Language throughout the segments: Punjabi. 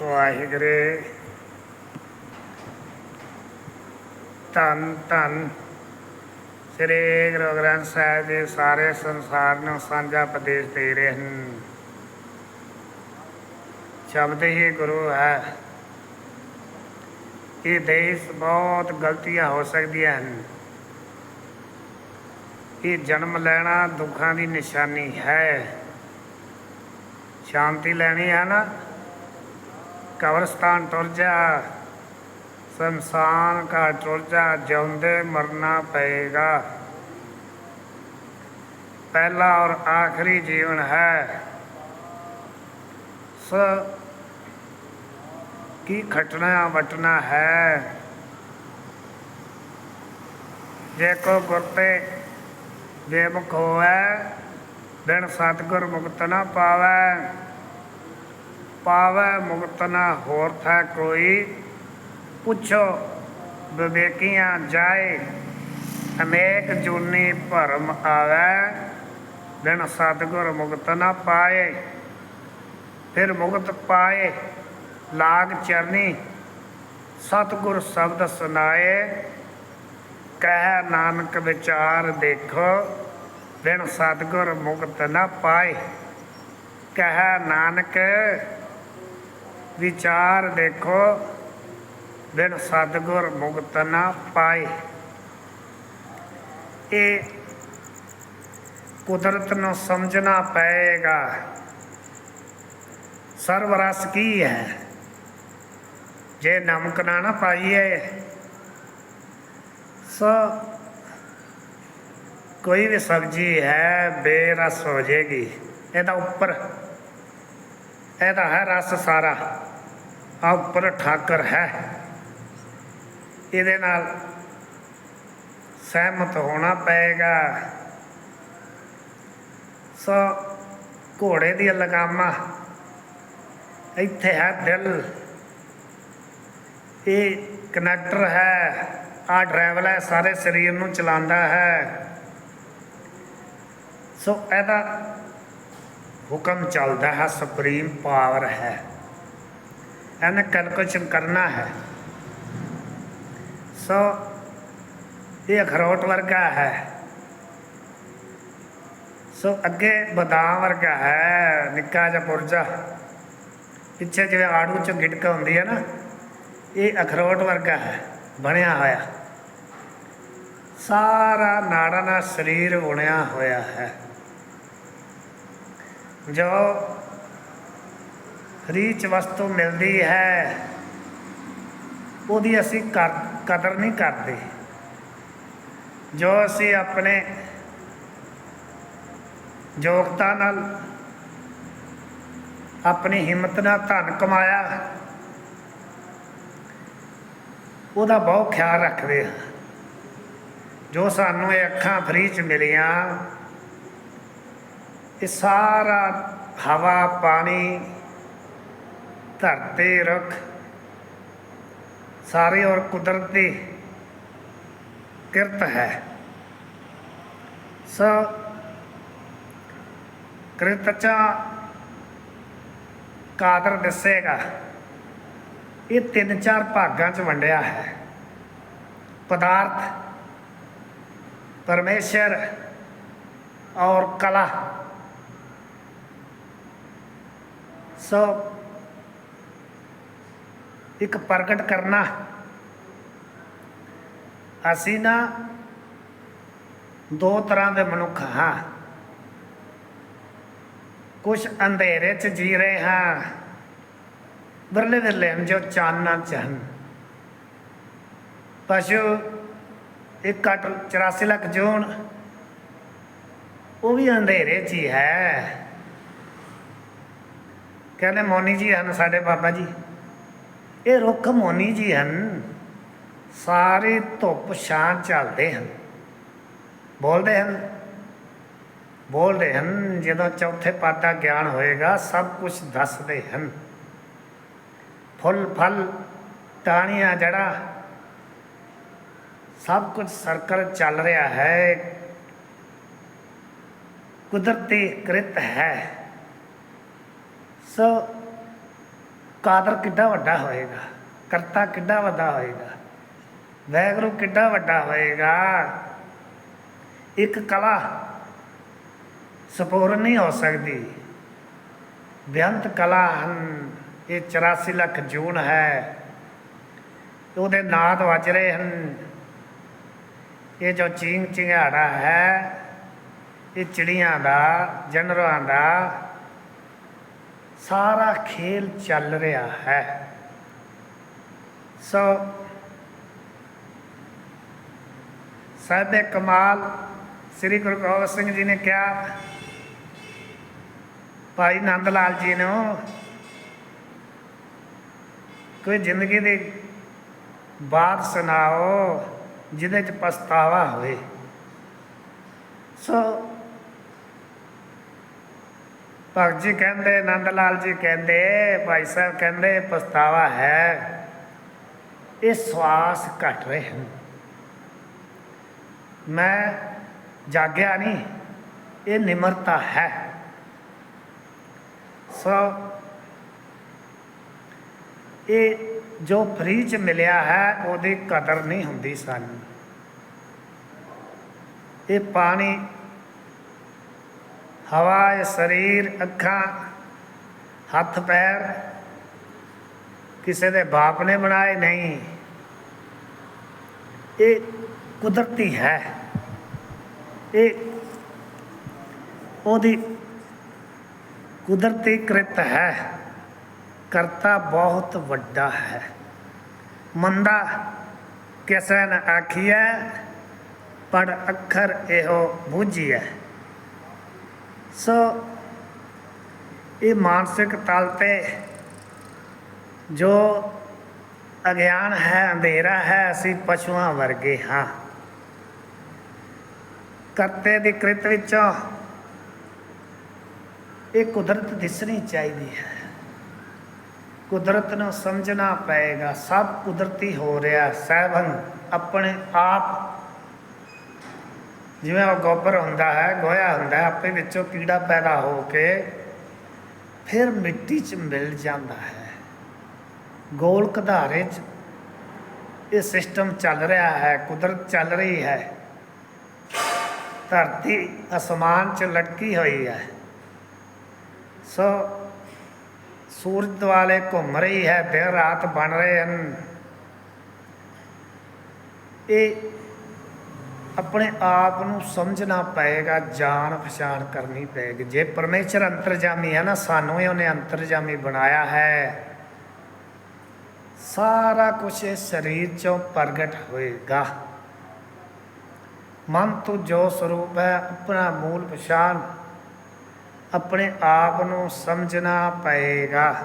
ਵਾਹਿਗੁਰੂ। ਧੰਨ ਧੰਨ। ਸ੍ਰੀ ਗੁਰੂ ਗ੍ਰੰਥ ਸਾਹਿਬ ਦੇ ਸਾਰੇ ਸੰਸਾਰ ਨੂੰ ਸਾਂਝਾ ਉਪਦੇਸ਼ ਦੇ ਰਹੇ ਹਨ। ਸ਼ਬਦ ਹੀ ਗੁਰੂ ਹੈ। ਇਹ ਦੇਸ਼ ਬਹੁਤ ਗਲਤੀਆਂ ਹੋ ਸਕਦੀਆਂ ਹਨ। ਇਹ ਜਨਮ ਲੈਣਾ ਦੁੱਖਾਂ ਦੀ ਨਿਸ਼ਾਨੀ ਹੈ। ਸ਼ਾਂਤੀ ਲੈਣੀ ਹੈ ਨਾ? ਕਬਰਸਤਾਨ ਟੁਰ ਜਾ। ਸੰਸਾਨ ਕਾ ਟੁਰ ਜਾ, ਜਿਉਂਦੇ ਮਰਨਾ ਪਏਗਾ। ਪਹਿਲਾ ਔਰ ਆਖਰੀ ਜੀਵਨ ਹੈ। ਸ ਕੀ ਖਟਣਾ ਵਟਣਾ ਹੈ? ਜੇ ਕੋ ਗੁਰਤੇ ਬੇਮੁਖ ਹੋਵੇ, ਬਿਨ ਸਤਿਗੁਰ ਮੁਕਤ ਨਾ ਪਾਵੈ। ਪਾਵੈ ਮੁਕਤ ਨਾ ਹੋਰ ਥਾ ਕੋਈ। ਪੁੱਛੋ ਵਿਵੇਕੀਆਂ ਜਾਏ, ਅਨੇਕ ਜੁਨੀ ਭਰਮ ਆਵੈ, ਬਿਨ ਸਤਿਗੁਰ ਮੁਕਤ ਨਾ ਪਾਏ। ਫਿਰ ਮੁਕਤ ਪਾਏ, ਲਾਗ ਚਰਨੀ, ਸਤਿਗੁਰ ਸ਼ਬਦ ਸੁਨਾਏ ਕਹਿ ਨਾਨਕ ਵਿਚਾਰ ਦੇਖੋ, ਬਿਨ ਸਤਿਗੁਰ ਮੁਕਤ ਨਾ ਪਾਏ। ਕਹਿ ਨਾਨਕ ਵਿਚਾਰ ਦੇਖੋ। ਬਿਨ ਸਤਿਗੁਰ ਮੁਕਤ ਨਾ ਪਾਏ। ਇਹ ਕੁਦਰਤ ਨੂੰ ਸਮਝਣਾ ਪਏਗਾ। ਸਰਵ ਰਸ ਕੀ ਹੈ? ਜੇ ਨਮਕ ਨਾ ਨਾ ਪਾਈਏ, ਸੋ ਕੋਈ ਵੀ ਸਬਜ਼ੀ ਹੈ ਬੇਰਸ ਹੋ ਜਾਏਗੀ ਇਹਦਾ ਉੱਪਰ ਇਹਦਾ ਹੈ ਰਸ ਸਾਰਾ। ਆ ਉੱਪਰ ਠਾਕਰ ਹੈ। ਇਹਦੇ ਨਾਲ ਸਹਿਮਤ ਹੋਣਾ ਪਏਗਾ। ਸੋ ਘੋੜੇ ਦੀ ਲਗਾਮਾ। ਇੱਥੇ ਹੈ ਦਿਲ। ਇਹ ਕਨੈਕਟਰ ਹੈ। ਆ ਡਰਾਈਵਰ ਹੈ, ਸਾਰੇ ਸਰੀਰ ਨੂੰ ਚਲਾਉਂਦਾ ਹੈ। ਸੋ ਇਹਦਾ ਹੁਕਮ ਚੱਲਦਾ ਹੈ, ਸੁਪਰੀਮ ਪਾਵਰ ਹੈ। ਇਹਨੇ ਕੈਲਕੂਲੇਸ਼ਨ ਕਰਨਾ ਹੈ। ਸੋ ਇਹ ਅਖਰੋਟ ਵਰਗਾ ਹੈ। ਸੋ ਅੱਗੇ ਬਦਾਮ ਵਰਗਾ ਹੈ, ਨਿੱਕਾ ਜਿਹਾ ਪੁਰਜਾ। ਪਿੱਛੇ ਜਿਵੇਂ ਆੜੂ ਚ ਗਿਟਕ ਹੁੰਦੀ ਹੈ ਨਾ, ਇਹ ਅਖਰੋਟ ਵਰਗਾ ਹੈ, ਬਣਿਆ ਹੋਇਆ। ਸਾਰਾ ਨਾੜਾ ਨਾਲ ਸਰੀਰ ਬਣਿਆ ਹੋਇਆ ਹੈ। ਜੋ ਫਰੀ ਚ ਵਸਤੂ ਮਿਲਦੀ ਹੈ, ਉਹਦੀ ਅਸੀਂ ਕਰ- ਕਦਰ ਨਹੀਂ ਕਰਦੇ। ਜੋ ਅਸੀਂ ਆਪਣੇ ਯੋਗਤਾ ਨਾਲ ਆਪਣੀ ਹਿੰਮਤ ਨਾਲ ਧਨ ਕਮਾਇਆ, ਉਹਦਾ ਬਹੁਤ ਖਿਆਲ ਰੱਖਦੇ ਹਾਂ। ਜੋ ਸਾਨੂੰ ਇਹ ਅੱਖਾਂ ਫਰੀ ਚ ਮਿਲੀਆਂ ਇਹ ਸਾਰਾ ਹਵਾ, ਪਾਣੀ ਧਰਤੀ ਰੁੱਖ। ਸਾਰੇ ਔਰ ਕੁਦਰਤੀ ਕਿਰਤ ਹੈ। ਸੋ ਕਿਰਤਚਾ ਕਾਦਰ ਦੱਸੇਗਾ। ਇਹ ਤਿੰਨ ਚਾਰ ਭਾਗਾਂ 'ਚ ਵੰਡਿਆ ਹੈ। ਪਦਾਰਥ, ਪਰਮੇਸ਼ਰ ਔਰ ਕਲਾ। ਸੋ। ਇੱਕ ਪ੍ਰਗਟ ਕਰਨਾ। ਅਸੀਂ ਨਾ ਦੋ ਤਰ੍ਹਾਂ ਦੇ ਮਨੁੱਖ ਹਾਂ। ਕੁਝ ਅੰਧੇਰੇ 'ਚ ਜੀ ਰਹੇ ਹਾਂ। ਵਿਰਲੇ ਵਿਰਲੇ ਹਨ ਜੋ ਚਾਨਣਾ ਚ ਹਨ। ਪਸ਼ੂ ਇੱਕ ਕੱਟ 84 ਲੱਖ ਜੂਨ, ਉਹ ਵੀ ਅੰਧੇਰੇ 'ਚ ਹੀ ਹੈ। ਕਹਿੰਦੇ ਮੋਨੀ ਜੀ ਹਨ ਸਾਡੇ ਬਾਬਾ ਜੀ। ਇਹ ਰੁੱਖ ਮੋਨੀ ਜੀ ਹਨ, ਸਾਰੇ ਧੁੱਪ ਛਾਂ ਚੱਲਦੇ ਹਨ। ਬੋਲਦੇ ਹਨ ਬੋਲਦੇ ਹਨ, ਜਦੋਂ ਚੌਥੇ ਪਾਦ ਦਾ ਗਿਆਨ ਹੋਏਗਾ, ਸਭ ਕੁਝ ਦੱਸਦੇ ਹਨ। ਫੁੱਲ ਫਲ, ਟਾਹਣੀਆਂ ਜੜਾ ਸਭ ਕੁਝ ਸਰਕਲ ਚੱਲ ਰਿਹਾ ਹੈ। ਕੁਦਰਤੀ ਕ੍ਰਿਤ ਹੈ। ਸੋ ਕਾਦਰ ਕਿੱਡਾ ਵੱਡਾ ਹੋਏਗਾ? ਕਰਤਾ ਕਿੱਡਾ ਵੱਡਾ ਹੋਏਗਾ? ਵੈਗਰੂ ਕਿੱਡਾ ਵੱਡਾ ਹੋਏਗਾ? ਇੱਕ ਕਲਾ ਸਪੂਰਨ ਨਹੀਂ ਹੋ ਸਕਦੀ। ਬੇਅੰਤ ਕਲਾ ਹਨ, ਇਹ 84 ਲੱਖ ਜੂਨ ਹੈ। ਉਹਦੇ ਨਾਦ ਵੱਜ ਰਹੇ ਹਨ। ਇਹ ਜੋ ਚਿੰਗ ਚਿੰਗਾੜਾ ਹੈ, ਇਹ ਚਿੜੀਆਂ ਦਾ ਜਨਰਾਂ ਦਾ ਸਾਰਾ ਖੇਲ ਚੱਲ ਰਿਹਾ ਹੈ। ਸੋ ਸਾਹਿਬੇ ਕਮਾਲ, ਸ੍ਰੀ ਗੁਰੂ ਗੋਬਿੰਦ ਸਿੰਘ ਜੀ ਨੇ ਕਿਹਾ, ਭਾਈ ਨੰਦ ਲਾਲ ਜੀ ਨੂੰ, ਕੋਈ ਜ਼ਿੰਦਗੀ ਦੀ ਬਾਤ ਸੁਣਾਓ, ਜਿਹਦੇ ਚ ਪਛਤਾਵਾ ਹੋਵੇ। ਸੋ ਭਗਤ ਜੀ ਕਹਿੰਦੇ ਨੰਦ ਲਾਲ ਜੀ ਕਹਿੰਦੇ, ਭਾਈ ਸਾਹਿਬ ਕਹਿੰਦੇ, ਪਛਤਾਵਾ ਹੈ। ਇਹ ਸਵਾਸ ਘਟ ਰਹੇ ਹਨ। ਮੈਂ ਜਾਗਿਆ ਨਹੀਂ, ਇਹ ਨਿਮਰਤਾ ਹੈ। ਸੋ ਇਹ ਜੋ ਫ੍ਰੀ ਚ ਮਿਲਿਆ ਹੈ, ਉਹਦੀ ਕਦਰ ਨਹੀਂ ਹੁੰਦੀ ਸਾਨੂੰ। ਇਹ ਪਾਣੀ ਹਵਾ ਇਹ ਸਰੀਰ, ਅੱਖਾਂ, ਹੱਥ, ਪੈਰ, ਕਿਸੇ ਦੇ ਬਾਪ ਨੇ ਬਣਾਏ ਨਹੀਂ। ਇਹ ਕੁਦਰਤੀ ਹੈ। ਇਹ ਉਹਦੀ ਕੁਦਰਤੀ ਕ੍ਰਿਤ ਹੈ। ਕਰਤਾ ਬਹੁਤ ਵੱਡਾ ਹੈ। ਮੰਦਾ ਕਿਸੇ ਨੇ ਆਖੀਐ, ਪਰ ਅੱਖਰ ਇਹੋ ਬੂਝੀਐ। ਸੋ ਇਹ ਮਾਨਸਿਕ ਤਲ ਤੇ ਜੋ ਅਗਿਆਨ ਹੈ, ਅੰਧੇਰਾ ਹੈ, ਅਸੀਂ ਪਸ਼ੂਆਂ ਵਰਗੇ ਹਾਂ। ਕਰਤੇ ਦੀ ਕ੍ਰਿਤ ਵਿੱਚੋਂ ਇਹ ਕੁਦਰਤ ਦਿਸਣੀ ਚਾਹੀਦੀ ਹੈ। ਕੁਦਰਤ ਨੂੰ ਸਮਝਣਾ ਪਏਗਾ, ਸਭ ਕੁਦਰਤੀ ਹੋ ਰਿਹਾ ਸਹਿਬਨ ਆਪਣੇ ਆਪ ਜਿਵੇਂ ਉਹ ਗੋਬਰ ਹੁੰਦਾ ਹੈ, ਗੋਇਆ ਹੁੰਦਾ ਹੈ, ਆਪੇ ਵਿੱਚੋਂ ਕੀੜਾ ਪੈਦਾ ਹੋ ਕੇ ਫਿਰ ਮਿੱਟੀ 'ਚ ਮਿਲ ਜਾਂਦਾ ਹੈ। ਗੋਲ ਕਧਾਰੇ 'ਚ ਇਹ ਸਿਸਟਮ ਚੱਲ ਰਿਹਾ ਹੈ, ਕੁਦਰਤ ਚੱਲ ਰਹੀ ਹੈ। ਧਰਤੀ ਅਸਮਾਨ 'ਚ ਲਟਕੀ ਹੋਈ ਹੈ। ਸੋ ਸੂਰਜ ਦੁਆਲੇ ਘੁੰਮ ਰਹੀ ਹੈ, ਦਿਨ ਰਾਤ ਬਣ ਰਹੇ ਹਨ। ਇਹ ਆਪਣੇ ਆਪ ਨੂੰ ਸਮਝਣਾ ਪਏਗਾ, ਜਾਣ ਪਛਾਣ ਕਰਨੀ ਪਏਗੀ। ਜੇ ਪਰਮੇਸ਼ਰ ਅੰਤਰਜਾਮੀ ਹੈ ਨਾ, ਸਾਨੂੰ ਹੀ ਉਹਨੇ ਅੰਤਰਜਾਮੀ ਬਣਾਇਆ ਹੈ। ਸਾਰਾ ਕੁਝ ਇਸ ਸਰੀਰ ਚੋਂ ਪ੍ਰਗਟ ਹੋਏਗਾ। ਮਨ ਤੋਂ ਜੋ ਸਰੂਪ ਹੈ, ਆਪਣਾ ਮੂਲ ਪਛਾਣ ਆਪਣੇ ਆਪ ਨੂੰ ਸਮਝਣਾ ਪਏਗਾ।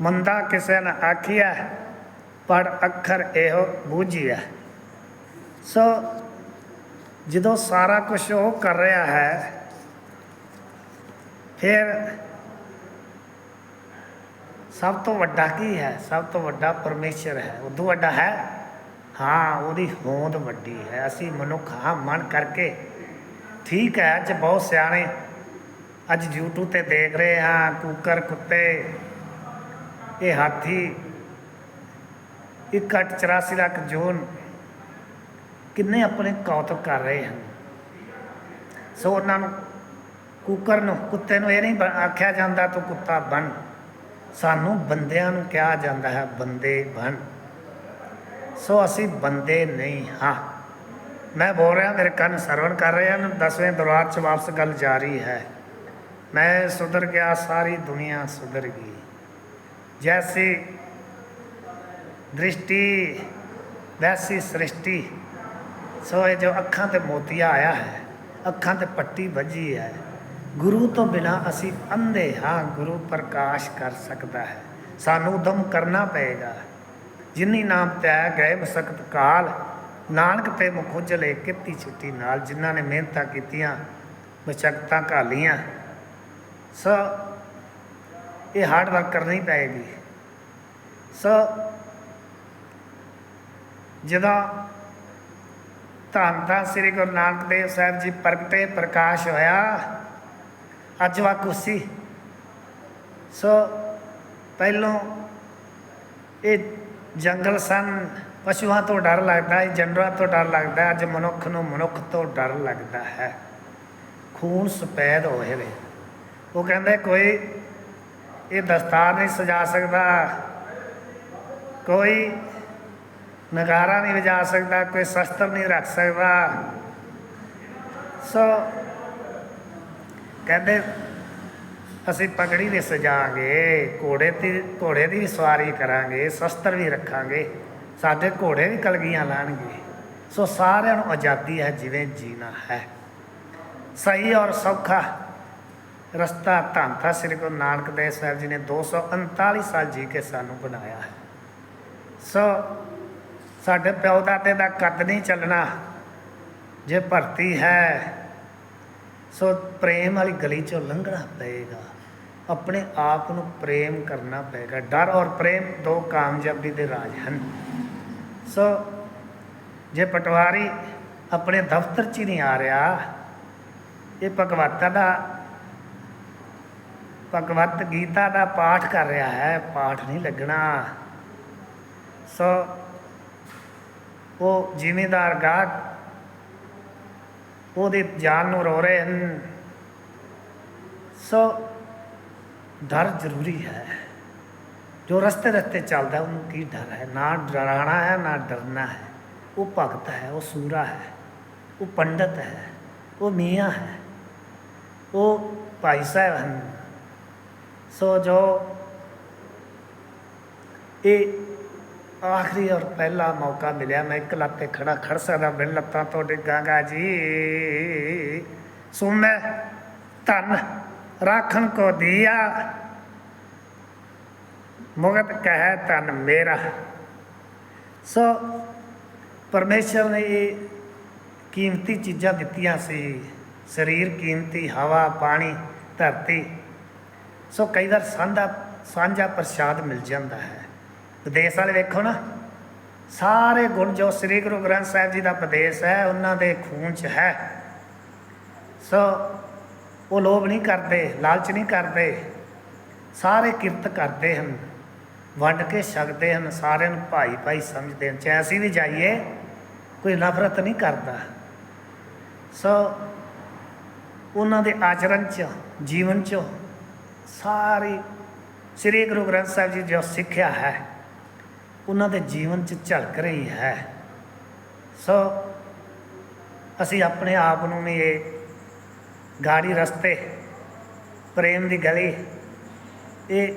ਮੰਦਾ ਕਿਸੇ ਨੇ ਆਖਿਆ, ਪਰ ਅੱਖਰ ਇਹੋ ਬੂਝਿਆ। ਸੋ ਜਦੋਂ ਸਾਰਾ ਕੁਝ ਉਹ ਕਰ ਰਿਹਾ ਹੈ, ਫਿਰ ਸਭ ਤੋਂ ਵੱਡਾ ਕੀ ਹੈ? ਸਭ ਤੋਂ ਵੱਡਾ ਪਰਮੇਸ਼ਰ ਹੈ। ਉਦੋਂ ਵੱਡਾ ਹੈ? ਹਾਂ, ਉਹਦੀ ਹੋਂਦ ਵੱਡੀ ਹੈ। ਅਸੀਂ ਮਨੁੱਖ, ਹਾਂ, ਮਨ ਕਰਕੇ ਠੀਕ ਹੈ। ਅੱਜ ਬਹੁਤ ਸਿਆਣੇ ਅੱਜ YouTube ਤੇ ਦੇਖ ਰਹੇ ਹਾਂ, ਕੁੱਕਰ, ਕੁੱਤੇ, ਇਹ ਹਾਥੀ, ਇੱਕ ਕੱਟ 84 ਲੱਖ ਜੂਨ ਕਿੰਨੇ ਆਪਣੇ ਕੌਤਕ ਕਰ ਰਹੇ ਹਨ। ਸੋ ਉਹਨਾਂ ਨੂੰ ਕੁੱਕਰ ਨੂੰ, ਕੁੱਤੇ ਨੂੰ ਇਹ ਨਹੀਂ ਬ- ਆਖਿਆ ਜਾਂਦਾ ਤੂੰ ਕੁੱਤਾ ਬਣ। ਸਾਨੂੰ ਬੰਦਿਆਂ ਨੂੰ ਕਿਹਾ ਜਾਂਦਾ ਹੈ, ਬੰਦੇ ਬਣ। ਸੋ ਅਸੀਂ ਬੰਦੇ ਨਹੀਂ ਹਾਂ। ਮੈਂ ਬੋਲ ਰਿਹਾ, ਮੇਰੇ ਕੰਨ ਸਰਵਣ ਕਰ ਰਹੇ ਹਨ। ਦਸਵੇਂ ਦਰਬਾਰ ਚ ਵਾਪਸ ਗੱਲ ਜਾਰੀ ਹੈ। ਮੈਂ ਸੁਧਰ ਗਿਆ, ਸਾਰੀ ਦੁਨੀਆ ਸੁਧਰ ਗਈ। ਜੈਸੀ ਦ੍ਰਿਸ਼ਟੀ, ਵੈਸੀ ਸ੍ਰਿਸ਼ਟੀ ਸੋ ਇਹ ਜੋ ਅੱਖਾਂ ਤੇ ਮੋਤੀਆ ਆਇਆ ਹੈ, ਅੱਖਾਂ ਤੇ ਪੱਟੀ ਵੱਜੀ ਹੈ, ਗੁਰੂ ਤੋਂ ਬਿਨਾ ਅਸੀਂ ਅੰਧੇ ਹਾਂ ਗੁਰੂ ਪ੍ਰਕਾਸ਼ ਕਰ ਸਕਦਾ ਹੈ। ਸਾਨੂੰ ਉਦਮ ਕਰਨਾ ਪਏਗਾ। ਜਿਨੀ ਨਾਮ ਤੈ ਗਏ ਮਸਕਤ ਕਾਲ, ਨਾਨਕ ਤੇ ਮੁਖ ਉਜਲੇ ਕਿੱਤੀ ਛੁੱਟੀ ਨਾਲ ਜਿਨ੍ਹਾਂ ਨੇ ਮਿਹਨਤਾਂ ਕੀਤੀਆਂ ਬਚਕਤਾਂ ਘਾਲੀਆਂ, ਸੋ ਇਹ ਹਾਰਡ ਵਰਕ ਕਰਨੀ ਪਏਗੀ। ਸੋ ਜਦੋਂ ਧੰਨ ਧੰਨ ਸ੍ਰੀ ਗੁਰੂ ਨਾਨਕ ਦੇਵ ਸਾਹਿਬ ਜੀ ਪ੍ਰਗਟੇ ਪ੍ਰਕਾਸ਼ ਹੋਇਆ। ਅੱਜ ਵਾ ਕੁਸੀ ਸੋ ਪਹਿਲੋਂ ਇਹ ਜੰਗਲ ਸਨ। ਪਸ਼ੂਆਂ ਤੋਂ ਡਰ ਲੱਗਦਾ ਹੈ ਜਾਨਵਰਾਂ ਤੋਂ ਡਰ ਲੱਗਦਾ ਅੱਜ ਮਨੁੱਖ ਨੂੰ ਮਨੁੱਖ ਤੋਂ ਡਰ ਲੱਗਦਾ ਹੈ। ਖੂਨ ਸਫੈਦ ਹੋਏ ਵੇ ਉਹ ਕਹਿੰਦੇ, ਕੋਈ ਇਹ ਦਸਤਾਰ ਨਹੀਂ ਸਜਾ ਸਕਦਾ। ਕੋਈ ਨਗਾਰਾ ਨਹੀਂ ਵਜਾ ਸਕਦਾ, ਕੋਈ ਸ਼ਸਤਰ ਨਹੀਂ ਰੱਖ ਸਕਦਾ। ਸੋ ਕਹਿੰਦੇ, ਅਸੀਂ ਪਗੜੀ ਵੀ ਸਜਾਵਾਂਗੇ ਘੋੜੇ ਤੇ, ਘੋੜੇ ਦੀ ਵੀ ਸਵਾਰੀ ਕਰਾਂਗੇ, ਸ਼ਸਤਰ ਵੀ ਰੱਖਾਂਗੇ, ਸਾਡੇ ਘੋੜੇ ਵੀ ਕਲਗੀਆਂ ਲਾਣਗੇ। ਸੋ ਸਾਰਿਆਂ ਨੂੰ ਆਜ਼ਾਦੀ ਹੈ ਜਿਵੇਂ ਜੀਣਾ ਹੈ। ਸਹੀ ਔਰ ਸੌਖਾ ਰਸਤਾ ਧੰਨ ਥਾ, ਸ੍ਰੀ ਗੁਰੂ ਨਾਨਕ ਦੇਵ ਸਾਹਿਬ ਜੀ ਨੇ 239 ਸਾਲ ਜੀ ਕੇ ਸਾਨੂੰ ਬਣਾਇਆ ਹੈ। ਸੋ ਸਾਡੇ ਪਿਓ ਦਾਦੇ ਦਾ ਕੱਦ ਨਹੀਂ ਚੱਲਣਾ। ਜੇ ਭਰਤੀ ਹੈ, ਸੋ ਪ੍ਰੇਮ ਵਾਲੀ ਗਲੀ ਚੋਂ ਲੰਘਣਾ ਪਏਗਾ। ਆਪਣੇ ਆਪ ਨੂੰ ਪ੍ਰੇਮ ਕਰਨਾ ਪਏਗਾ। ਡਰ ਔਰ ਪ੍ਰੇਮ ਦੋ ਕਾਮਯਾਬੀ ਦੇ ਰਾਜ ਹਨ। ਸੋ ਜੇ ਪਟਵਾਰੀ ਆਪਣੇ ਦਫ਼ਤਰ 'ਚ ਹੀ ਨਹੀਂ ਆ ਰਿਹਾ, ਇਹ ਭਗਵਤਾ ਦਾ, ਭਗਵਤ ਗੀਤਾ ਦਾ ਪਾਠ ਕਰ ਰਿਹਾ ਹੈ। ਪਾਠ ਨਹੀਂ ਲੱਗਣਾ। ਸੋ ਉਹ ਜ਼ਿਮੀਦਾਰ ਗਾਹਕ ਉਹਦੇ ਜਾਨ ਨੂੰ ਰੋ ਰਹੇ ਹਨ। ਸੋ ਡਰ ਜ਼ਰੂਰੀ ਹੈ। ਜੋ ਰਸਤੇ ਰਸਤੇ ਚੱਲਦਾ ਉਹਨੂੰ ਕੀ ਡਰ ਹੈ? ਨਾ ਡਰਾਣਾ ਹੈ, ਨਾ ਡਰਨਾ ਹੈ। ਉਹ ਭਗਤ ਹੈ, ਉਹ ਸੂਰਾ ਹੈ, ਉਹ ਪੰਡਤ ਹੈ, ਉਹ ਮੀਆਂ ਹੈ, ਉਹ ਭਾਈ ਸਾਹਿਬ ਹਨ। ਸੋ ਜੋ ਇਹ ਆਖਰੀ ਔਰ ਪਹਿਲਾ ਮੌਕਾ ਮਿਲਿਆ। ਮੈਂ ਇੱਕ ਲੱਤ ਖੜਾ ਖੜ ਸਕਦਾ, ਬਿਨ ਲੱਤਾਂ ਤੋਂ ਡਿੱਗਾਂਗਾ ਜੀ। ਸੋ ਮੈਂ, ਧਨ ਰਾਖਣ ਕੋ ਦਿਆ। ਮੁਗਤ ਕਹੈ ਧਨ ਮੇਰਾ। ਸੋ ਪਰਮੇਸ਼ਰ ਨੇ ਇਹ ਕੀਮਤੀ ਚੀਜ਼ਾਂ ਦਿੱਤੀਆਂ ਸੀ। ਸਰੀਰ ਕੀਮਤੀ, ਹਵਾ, ਪਾਣੀ, ਧਰਤੀ। ਸੋ ਕਈ ਵਾਰ ਸਾਂਝਾ ਸਾਂਝਾ ਪ੍ਰਸ਼ਾਦ ਮਿਲ ਜਾਂਦਾ ਹੈ। ਵਿਦੇਸ਼ ਵਾਲੇ ਵੇਖੋ ਨਾ। ਸਾਰੇ ਗੁਣ ਜੋ ਸ੍ਰੀ ਗੁਰੂ ਗ੍ਰੰਥ ਸਾਹਿਬ ਜੀ ਦਾ ਉਪਦੇਸ਼ ਹੈ, ਉਹਨਾਂ ਦੇ ਖੂਨ 'ਚ ਹੈ। ਸੋ ਉਹ ਲੋਭ ਨਹੀਂ ਕਰਦੇ, ਲਾਲਚ ਨਹੀਂ ਕਰਦੇ। ਸਾਰੇ ਕਿਰਤ ਕਰਦੇ ਹਨ, ਵੰਡ ਕੇ ਛਕਦੇ ਹਨ, ਸਾਰਿਆਂ ਨੂੰ ਭਾਈ ਭਾਈ ਸਮਝਦੇ ਹਨ। ਚਾਹੇ ਅਸੀਂ ਵੀ ਜਾਈਏ, ਕੋਈ ਨਫ਼ਰਤ ਨਹੀਂ ਕਰਦਾ। ਸੋ ਉਹਨਾਂ ਦੇ ਆਚਰਣ 'ਚ, ਜੀਵਨ 'ਚ ਸਾਰੀ ਸ੍ਰੀ ਗੁਰੂ ਗ੍ਰੰਥ ਸਾਹਿਬ ਜੀ ਜੋ ਸਿੱਖਿਆ ਹੈ ਉਹਨਾਂ ਦੇ ਜੀਵਨ 'ਚ ਝਲਕ ਰਹੀ ਹੈ। ਸੋ ਅਸੀਂ ਆਪਣੇ ਆਪ ਨੂੰ ਵੀ ਇਹ ਗਾੜੀ ਰਸਤੇ, ਪ੍ਰੇਮ ਦੀ ਗਲੀ, ਇਹ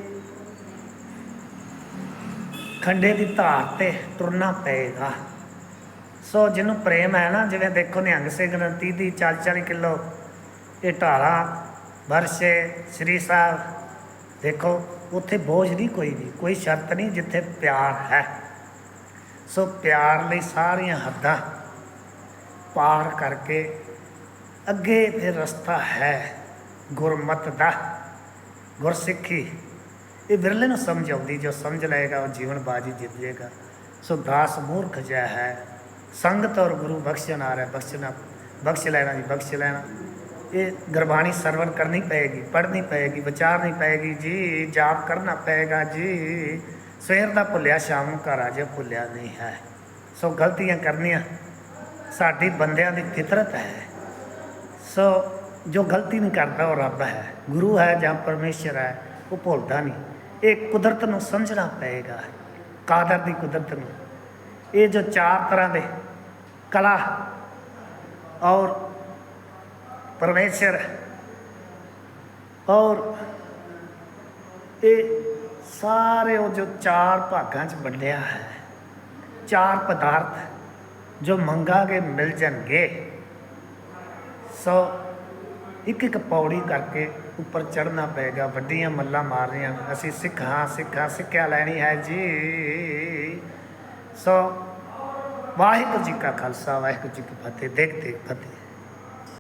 ਖੰਡੇ ਦੀ ਧਾਰ ਤੇ ਤੁਰਨਾ ਪਏਗਾ। ਸੋ ਜਿਹਨੂੰ ਪ੍ਰੇਮ ਹੈ ਨਾ, ਜਿਵੇਂ ਦੇਖੋ ਨਿਹੰਗ ਸਿੰਘ ਨੇ 30 ਦੀ 40 40 ਕਿਲੋ ਇਹ ਢਾਲਾ ਵਰਸ਼ੇ, ਸ੍ਰੀ ਸਾਹਿਬ, ਦੇਖੋ ਉੱਥੇ ਬੋਝ ਨਹੀਂ ਕੋਈ ਵੀ, ਕੋਈ ਸ਼ਰਤ ਨਹੀਂ ਜਿੱਥੇ ਪਿਆਰ ਹੈ। ਸੋ ਪਿਆਰ ਲਈ ਸਾਰੀਆਂ ਹੱਦਾਂ ਪਾਰ ਕਰਕੇ ਅੱਗੇ ਫਿਰ ਰਸਤਾ ਹੈ ਗੁਰਮਤ ਦਾ। ਗੁਰਸਿੱਖੀ, ਇਹ ਵਿਰਲੇ ਨੂੰ ਸਮਝ ਆਉਂਦੀ, ਜੋ ਸਮਝ ਲਏਗਾ ਉਹ ਜੀਵਨ ਬਾਜੀ ਜਿੱਤ ਜਾਏਗਾ ਸੋ ਦਾਸ ਮੂਰਖ ਜਿਹਾ ਹੈ, ਸੰਗਤ ਔਰ ਗੁਰੂ ਬਖਸ਼ਣ ਆ ਰਿਹਾ ਬਖਸ਼ਣਾ ਬਖਸ਼ ਲੈਣਾ ਜੀ, ਬਖਸ਼ ਲੈਣਾ। ਇਹ ਗੁਰਬਾਣੀ ਸਰਵਣ ਕਰਨੀ ਪਏਗੀ, ਪੜ੍ਹਨੀ ਪਏਗੀ, ਵਿਚਾਰਨੀ ਪਏਗੀ, ਜੀ ਜਾਪ ਕਰਨਾ ਪਏਗਾ, ਜੀ। ਸਵੇਰ ਦਾ ਭੁੱਲਿਆ, ਸ਼ਾਮ ਨੂੰ ਘਰ ਆ ਜਾ ਭੁੱਲਿਆ ਨਹੀਂ ਹੈ। ਸੋ ਗਲਤੀਆਂ ਕਰਨੀਆਂ ਸਾਡੀ ਬੰਦਿਆਂ ਦੀ ਫਿਤਰਤ ਹੈ। ਸੋ ਜੋ ਗਲਤੀ ਨਹੀਂ ਕਰਦਾ, ਉਹ ਰੱਬ ਹੈ। ਗੁਰੂ ਹੈ ਜਾਂ ਪਰਮੇਸ਼ਰ ਹੈ, ਉਹ ਭੁੱਲਦਾ ਨਹੀਂ। ਇਹ ਕੁਦਰਤ ਨੂੰ ਸਮਝਣਾ ਪਏਗਾ। ਕਾਦਰ ਦੀ ਕੁਦਰਤ ਨੂੰ। ਇਹ ਜੋ ਚਾਰ ਤਰ੍ਹਾਂ ਦੇ ਕਲਾ ਔਰ ਪਰਮੇਸ਼ਰ ਔਰ ਇਹ ਸਾਰੇ ਉਹ ਜੋ ਚਾਰ ਭਾਗਾਂ 'ਚ ਵੰਡਿਆ ਹੈ ਚਾਰ ਪਦਾਰਥ ਜੋ ਮੰਗਾਂਗੇ ਮਿਲ ਜਾਣਗੇ ਸੋ ਇੱਕ ਇੱਕ ਪੌੜੀ ਕਰਕੇ ਉੱਪਰ ਚੜਨਾ ਪਏਗਾ ਵੱਡੀਆਂ ਮੱਲਾਂ ਮਾਰਨੀਆਂ ਅਸੀਂ ਸਿੱਖ ਹਾਂ ਸਿੱਖ ਸਿੱਖਿਆ ਲੈਣੀ ਹੈ ਜੀ ਸੋ ਵਾਹਿਗੁਰੂ ਜੀ ਕਾ ਖਾਲਸਾ ਵਾਹਿਗੁਰੂ ਜੀ ਕੀ ਫਤਿਹ ਦੇਖਦੇ ਫਤਿਹ